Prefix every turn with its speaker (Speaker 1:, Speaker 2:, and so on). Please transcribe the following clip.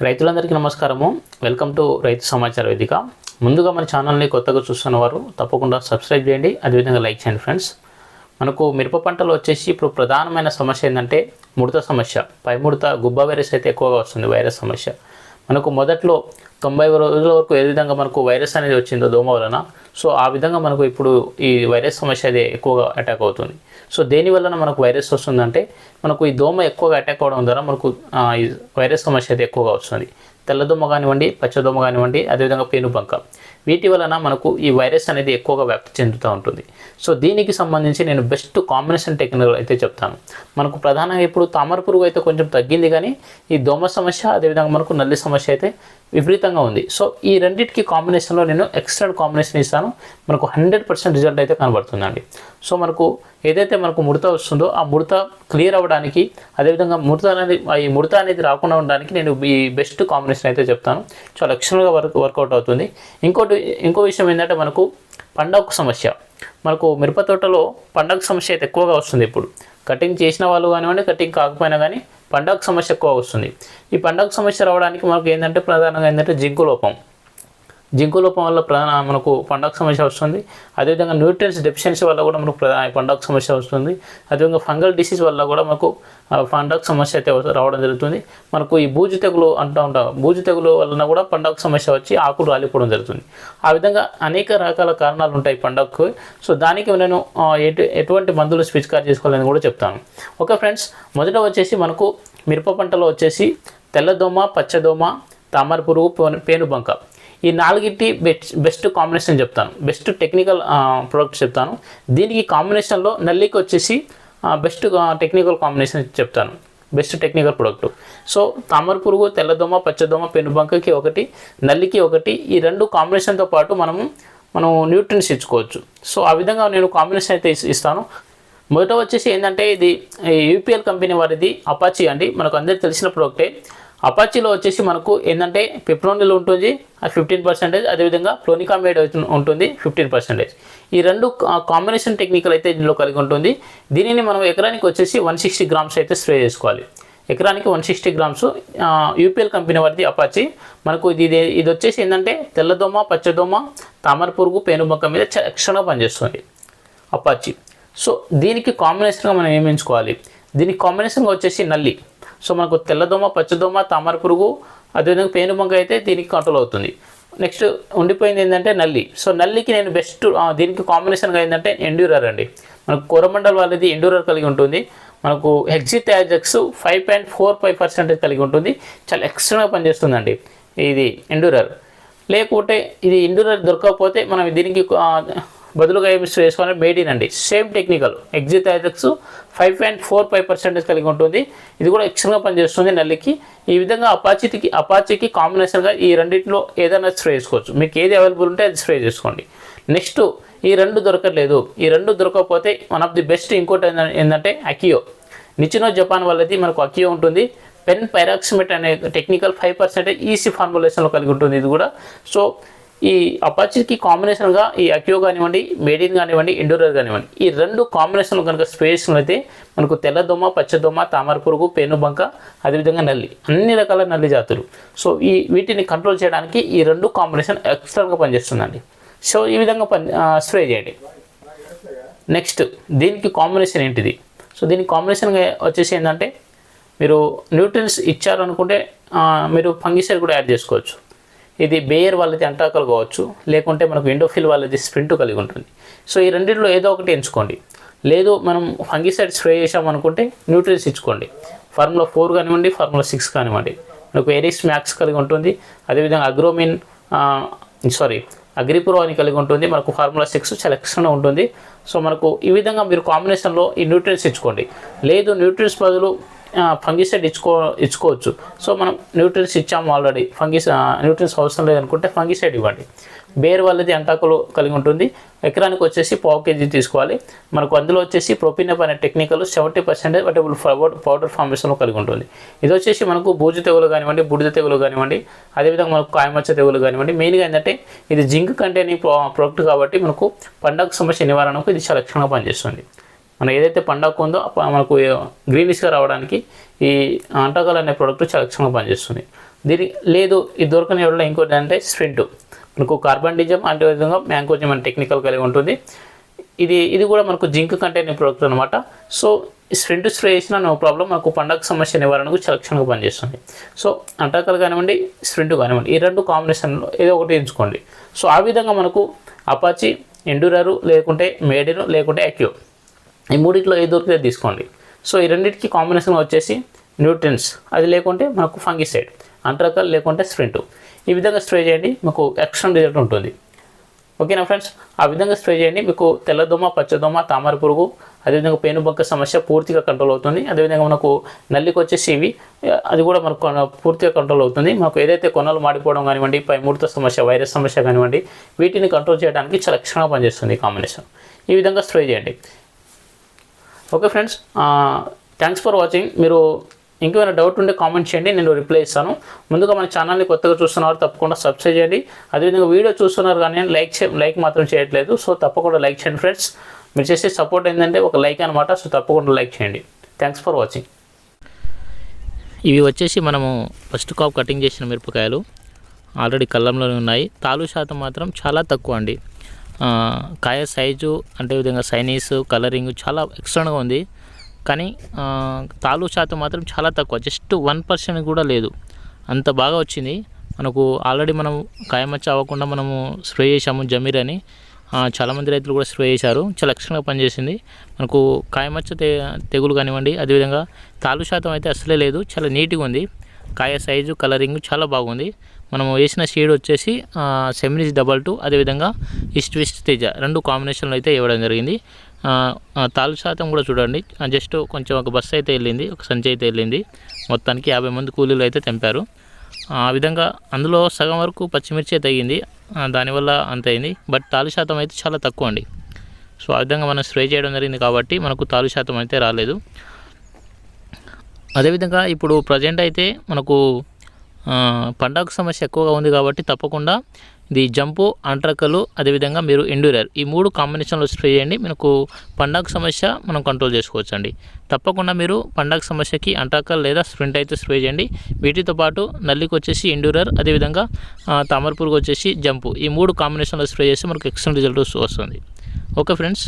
Speaker 1: రైతులందరికీ నమస్కారము. Welcome to రైతు సమాచార వేదిక ముందుగా మన ఛానల్ని కొత్తగా చూస్తున్న వారు తప్పకుండా సబ్స్క్రైబ్ చేయండి. అదేవిధంగా లైక్ చేయండి ఫ్రెండ్స్ మనకు మిరప పంటలో వచ్చేసి ఇప్పుడు ప్రధానమైన సమస్య ఏంటంటే ముడత సమస్య. పై ముడత గుబ్బ వైరస్ అయితే ఎక్కువగా వస్తుంది వైరస్ సమస్య. మనకు మొదట్లో తొంభై రోజుల వరకు ఏ విధంగా మనకు వైరస్ అనేది వచ్చిందో దోమ వలన. సో ఆ విధంగా మనకు ఇప్పుడు ఈ వైరస్ సమస్య అది ఎక్కువగా అటాక్ అవుతుంది. సో దేని వలన మనకు వైరస్ వస్తుందంటే మనకు ఈ దోమ ఎక్కువగా అటాక్ అవడం ద్వారా మనకు ఈ వైరస్ సమస్య అయితే ఎక్కువగా వస్తుంది. తెల్లదోమ కానివ్వండి పచ్చదోమ కానివ్వండి అదేవిధంగా పేనుబంక వీటి వలన మనకు ఈ వైరస్ అనేది ఎక్కువగా వ్యాప్తి చెందుతూ ఉంటుంది. సో దీనికి సంబంధించి నేను బెస్ట్ కాంబినేషన్ టెక్నిక్ అయితే చెప్తాను. మనకు ప్రధానంగా ఇప్పుడు తామర పురుగు అయితే కొంచెం తగ్గింది కానీ ఈ దోమ సమస్య అదేవిధంగా మనకు నల్లి సమస్య అయితే విపరీతంగా ఉంది. సో ఈ రెండింటికి కాంబినేషన్లో నేను ఎక్స్ట్రా కాంబినేషన్ ఇస్తాను. మనకు హండ్రెడ్ పర్సెంట్ రిజల్ట్ అయితే కనబడుతుందండి. సో మనకు ఏదైతే మనకు ముడత వస్తుందో ఆ ముడత క్లియర్ అవ్వడానికి అదేవిధంగా ముడత అనేది ఈ ముడత అనేది రాకుండా ఉండడానికి నేను ఈ బెస్ట్ కాంబినేషన్ అయితే చెప్తాను. చాలా ఎక్స్ట్రల్గా వర్క్ వర్కౌట్ అవుతుంది. ఇంకోటి ఇంకో విషయం ఏంటంటే మనకు పండగ సమస్య. మనకు మిరప తోటలో పండగ సమస్య అయితే ఎక్కువగా వస్తుంది ఇప్పుడు. కటింగ్ చేసిన వాళ్ళు కానివ్వండి కటింగ్ కాకపోయినా కానీ పండగ సమస్య ఎక్కువ వస్తుంది. ఈ పండగ సమస్య రావడానికి మనకు ఏంటంటే ప్రధానంగా ఏంటంటే జింకు లోపం జింకు లోపం వల్ల ప్రధాన మనకు పండగ సమస్య వస్తుంది. అదేవిధంగా న్యూట్రియన్స్ డెఫిషియన్సీ వల్ల కూడా మనకు ప్రధాన పండగ సమస్య వస్తుంది. అదేవిధంగా ఫంగల్ డిసీజ్ వల్ల కూడా మనకు ఆ, పండగ సమస్య అయితే రావడం జరుగుతుంది. మనకు ఈ బూజు తెగులు అంటూ ఉంటాం. బూజు తెగులు వలన కూడా పండగ సమస్య వచ్చి ఆకులు రాలిపోవడం జరుగుతుంది. ఆ విధంగా అనేక రకాల కారణాలు ఉంటాయి పండగకు. సో దానికి నేను ఎటు ఎటువంటి మందులు పిచికారి చేసుకోవాలని కూడా చెప్తాను. ఓకే ఫ్రెండ్స్ మొదట వచ్చేసి మనకు మిరప పంటలో వచ్చేసి తెల్లదోమ పచ్చదోమ తామర పురుగు పేను- పేనుబంక. ఈ నాలుగిటి బెస్ట్ బెస్ట్ కాంబినేషన్ చెప్తాను. బెస్ట్ టెక్నికల్ ప్రోడక్ట్ చెప్తాను. దీనికి కాంబినేషన్లో నల్లికి వచ్చేసి బెస్ట్ టెక్నికల్ కాంబినేషన్ చెప్తాను. Best technical product. సో తామర పురుగు తెల్లదోమ పచ్చదోమ పెనుబంకకి ఒకటి నల్లికి ఒకటి ఈ రెండు కాంబినేషన్తో పాటు మనము మనం న్యూట్రిన్స్ ఇచ్చుకోవచ్చు. సో ఆ విధంగా నేను కాంబినేషన్ అయితే ఇస్తాను. మొదట వచ్చేసి ఏంటంటే ఇది యూపీఎల్ కంపెనీ వారిది అపాచీ అండి. మనకు అందరికీ తెలిసిన ప్రోడక్టే. అపాచీలో వచ్చేసి మనకు ఏంటంటే పిప్రోనిల్ ఉంటుంది ఫిఫ్టీన్ పర్సెంటేజ్ అదేవిధంగా ప్లోనికామేడ్ ఉంటుంది ఫిఫ్టీన్ పర్సెంటేజ్ ఈ రెండు కాంబినేషన్ టెక్నికల్ అయితే దీనిలో కలిగి ఉంటుంది. దీనిని మనం ఎకరానికి వచ్చేసి వన్ సిక్స్టీ గ్రామ్స్ అయితే స్ప్రే చేసుకోవాలి. ఎకరానికి one sixty grams UPL company వారిది అపాచీ మనకు ఇది ఇది వచ్చేసి ఏంటంటే తెల్లదోమ పచ్చదోమ తామర పురుగు పేనుబంక మీద చాలా ఎక్స్ట్రాగా పనిచేస్తుంది అపాచీ సో దీనికి కాంబినేషన్గా మనం ఏమి ఎంచుకోవాలి? దీనికి కాంబినేషన్గా వచ్చేసి నల్లి. సో మనకు తెల్లదోమ పచ్చదోమ తామర పురుగు అదేవిధంగా పేనుబంక అయితే దీనికి కంట్రోల్ అవుతుంది. నెక్స్ట్ ఉండిపోయింది ఏంటంటే నల్లి. సో నల్లికి నేను బెస్ట్ దీనికి కాంబినేషన్గా ఏంటంటే ఎండ్యూరర్ అండి. మనకు కోరమండల్ వాళ్ళది ఎండ్యూరర్ కలిగి ఉంటుంది. మనకు హెక్సిథాజెక్స్ five point four five percentage కలిగి ఉంటుంది. చాలా ఎక్స్ట్రాగా పనిచేస్తుందండి ఇది ఎండ్యూరర్ లేకుంటే ఇది ఎండ్యూరర్ దొరకకపోతే మనం దీనికి బదులుగా ఏమి వేసుకోవాలి మేడిన్ అండి. సేమ్ టెక్నికల్ ఎగ్జిట్ ఐజెక్స్ five point four five percentage కలిగి ఉంటుంది. ఇది కూడా ఎక్స్ట్రాగా పనిచేస్తుంది నల్లికి. ఈ విధంగా అపాచితికి అపాచికి కాంబినేషన్గా ఈ రెండింటిలో ఏదైనా స్ప్రే చేసుకోవచ్చు. మీకు ఏది అవైలబుల్ ఉంటే అది స్ప్రే చేసుకోండి. నెక్స్ట్ ఈ రెండు దొరకట్లేదు. ఈ రెండు దొరకకపోతే వన్ ఆఫ్ ది బెస్ట్ ఇంకోటి ఏంద- ఏంటంటే అకియో నిచినో జపాన్ వాళ్ళది మనకు అకియో ఉంటుంది. పెన్ పైరాక్సిమేట్ అనే టెక్నికల్ ఫైవ్ పర్సెంటే ఈసీ ఫార్ములేషన్లో కలిగి ఉంటుంది ఇది కూడా. సో ఈ అపాచీకి కాంబినేషన్గా ఈ అక్యో కానివ్వండి మేడిన్ కానివ్వండి ఇండోరర్ కానివ్వండి ఈ రెండు కాంబినేషన్లు కనుక స్ప్రేస్ అయితే మనకు తెల్లదోమ పచ్చదోమ తామర పురుగు పేనుబంక అదేవిధంగా నల్లి అన్ని రకాల నల్లి జాతులు. సో ఈ వీటిని కంట్రోల్ చేయడానికి ఈ రెండు కాంబినేషన్ ఎక్స్ట్రాగా పనిచేస్తుందండి. సో ఈ విధంగా పని స్ప్రే చేయండి. నెక్స్ట్ దీనికి కాంబినేషన్ ఏంటిది? సో దీనికి కాంబినేషన్గా వచ్చేసి ఏంటంటే మీరు న్యూట్రియన్స్ ఇచ్చారనుకుంటే మీరు ఫంగిసైడ్ కూడా యాడ్ చేసుకోవచ్చు. ఇది బేయర్ వాళ్ళది అంటాకలు కావచ్చు లేకుంటే మనకు ఇండోఫిల్ వాళ్ళది స్ప్రింట్ కలిగి ఉంటుంది. సో ఈ రెండింటిలో ఏదో ఒకటి ఎంచుకోండి. లేదు మనం ఫంగిసైడ్ స్ప్రే చేసామనుకుంటే న్యూట్రియన్స్ ఇచ్చుకోండి. ఫార్ములా ఫోర్ కానివ్వండి ఫార్ములా సిక్స్ కానివ్వండి. మనకు ఎరిస్ మ్యాక్స్ కలిగి ఉంటుంది అదేవిధంగా అగ్రోమిన్ సారీ అగ్రిపురో అని కలిగి ఉంటుంది మనకు ఫార్ములా సిక్స్ చాలా ఎక్స్ట్రా ఉంటుంది. సో మనకు ఈ విధంగా మీరు కాంబినేషన్లో ఈ న్యూట్రియన్స్ ఇచ్చుకోండి. లేదు న్యూట్రియన్స్ బదులు ఫంగిసైడ్ ఇచ్చుకో ఇచ్చుకోవచ్చు. సో మనం న్యూట్రియన్స్ ఇచ్చాము ఆల్రెడీ. ఫంగిస్ న్యూట్రియన్స్ అవసరం లేదనుకుంటే ఫంగిసైడ్ ఇవ్వండి. బేర్ వాళ్ళది అంటాకులు కలిగి ఉంటుంది. ఎకరానికి వచ్చేసి పావు కేజీ తీసుకోవాలి. మనకు అందులో వచ్చేసి ప్రొపీనప్ అనే technical seventy percentage wettable powder powder ఫార్మేషన్లో కలిగి ఉంటుంది. ఇది వచ్చేసి మనకు బూజు తెగులు కానివ్వండి బుడిద తెగులు కానివ్వండి అదేవిధంగా మనకు కాయమచ్చ తెగులు కానివ్వండి మెయిన్గా ఏంటంటే ఇది జింక్ కంటైనింగ్ ప్రోడక్ట్ కాబట్టి మనకు పండగ సమస్య నివారణకు ఇది చాలా లక్షణంగా పనిచేస్తుంది. మనం ఏదైతే పండగ ఉందో మనకు గ్రీనిష్గా రావడానికి ఈ అంటకాలు అనే ప్రోడక్ట్ చాలా లక్షణంగా పనిచేస్తుంది. దీని లేదు ఇది దొరకని ఎవరిలో ఇంకోటి అంటే స్ప్రింట్ మనకు కార్బన్ డిజం అంటే విధంగా మ్యాంకోజం అనే టెక్నికల్ కలిగి ఉంటుంది. ఇది ఇది కూడా మనకు జింక్ కంటైనర్ ప్రోడక్ట్ అనమాట సో స్ప్రింట్ స్ప్రే చేసిన నో ప్రాబ్లం మనకు పండగ సమస్య నివారణకు చాలా పనిచేస్తుంది. సో అంటాకలు కానివ్వండి స్ప్రింట్ కానివ్వండి ఈ రెండు కాంబినేషన్లో ఏదో ఒకటి ఎంచుకోండి. సో ఆ విధంగా మనకు అపాచి ఎండూరారు లేకుంటే మేడిను లేకుంటే యాక్యూ ఈ మూడిట్లో ఏది దొరికితే తీసుకోండి. సో ఈ రెండింటికి కాంబినేషన్ వచ్చేసి న్యూట్రియన్స్ అది లేకుంటే మనకు ఫంగిసైడ్ అంటరకల్ లేకుంటే స్ప్రింట్ ఈ విధంగా స్ప్రే చేయండి మీకు ఎక్స్ట్రా రిజల్ట్ ఉంటుంది. ఓకేనా ఫ్రెండ్స్ ఆ విధంగా స్ప్రే చేయండి మీకు తెల్లదోమ పచ్చదోమ తామర పురుగు అదేవిధంగా పేనుబంక సమస్య పూర్తిగా కంట్రోల్ అవుతుంది. అదేవిధంగా మనకు నల్లికి వచ్చేసి ఇవి అది కూడా మనకు కొన- పూర్తిగా కంట్రోల్ అవుతుంది. మనకు ఏదైతే కొనలు మాడిపోవడం కానివ్వండి పై ముడత సమస్య వైరస్ సమస్య కానివ్వండి వీటిని కంట్రోల్ చేయడానికి చాలా క్షణంగా పనిచేస్తుంది కాంబినేషన్ ఈ విధంగా స్ప్రే చేయండి. Okay friends thanks for watching మీరు ఇంకేమైనా డౌట్ ఉంటే కామెంట్ చేయండి నేను రిప్లై ఇస్తాను. ముందుగా మన ఛానల్ని కొత్తగా చూస్తున్నారు తప్పకుండా సబ్స్క్రైబ్ చేయండి. అదేవిధంగా వీడియో చూస్తున్నారు కానీ లైక్ చే లైక్ మాత్రం చేయట్లేదు. సో తప్పకుండా లైక్ చేయండి ఫ్రెండ్స్. మీరు చేసే సపోర్ట్ ఏంటంటే ఒక లైక్ అనమాట సో తప్పకుండా లైక్ చేయండి. థ్యాంక్స్ ఫర్ వాచింగ్
Speaker 2: ఇవి వచ్చేసి మనము ఫస్ట్ కాప్ కటింగ్ చేసిన మిరపకాయలు. ఆల్రెడీ కళ్ళంలోనే ఉన్నాయి. తాలు శాతం మాత్రం చాలా తక్కువ అండి. కాయ సైజు అంటే విధంగా సైనీస్ కలరింగ్ చాలా ఎక్స్ట్రాగా ఉంది. కానీ ఆ, తాలు శాతం మాత్రం చాలా తక్కువ. జస్ట్ వన్ పర్సెంట్ కూడా లేదు. అంత బాగా వచ్చింది. మనకు ఆల్రెడీ మనం కాయమచ్చ అవ్వకుండా మనము స్ప్రే చేసాము జమీర్ అని. చాలామంది రైతులు కూడా స్ప్రే చేశారు. చాలా ఎక్స్ట్రాగా పనిచేసింది. మనకు కాయమచ్చ తె తెగులు కానివ్వండి అదేవిధంగా తాలు శాతం అయితే అసలే లేదు. చాలా నీట్గా ఉంది. కాయ సైజు కలరింగ్ చాలా బాగుంది. మనం వేసిన షేడ్ వచ్చేసి సెమినిస్ డబల్ టూ అదేవిధంగా ఈస్ట్ వెస్ట్ తేజ రెండు కాంబినేషన్లో అయితే ఇవ్వడం జరిగింది. తాలు శాతం కూడా చూడండి. జస్ట్ కొంచెం ఒక బస్సు అయితే వెళ్ళింది ఒక సంచి అయితే వెళ్ళింది. మొత్తానికి యాభై మంది కూలీలు అయితే తెంపారు. ఆ విధంగా అందులో సగం వరకు పచ్చిమిర్చి తగ్గింది దానివల్ల అంత అయింది. బట్ తాలు శాతం అయితే చాలా తక్కువ అండి. సో ఆ విధంగా మనం స్ప్రే చేయడం జరిగింది కాబట్టి మనకు తాలు శాతం అయితే రాలేదు. అదేవిధంగా ఇప్పుడు ప్రజెంట్ అయితే మనకు ఆ, పండగ సమస్య ఎక్కువగా ఉంది కాబట్టి తప్పకుండా ఇది జంపు అంట్రకలు అదేవిధంగా మీరు ఎండ్యూరర్ ఈ మూడు కాంబినేషన్లో స్ప్రే చేయండి. మనకు పండగ సమస్య మనం కంట్రోల్ చేసుకోవచ్చు అండి తప్పకుండా మీరు పండగ సమస్యకి అంట్రకల్ లేదా స్ప్రింట్ అయితే స్ప్రే చేయండి. వీటితో పాటు నల్లికి వచ్చేసి ఎండ్యూరర్ అదేవిధంగా ఆ, వచ్చేసి జంపు. ఈ మూడు కాంబినేషన్లో స్ప్రే చేస్తే మనకు ఎక్సలెంట్ రిజల్ట్ వస్తుంది. Okay friends.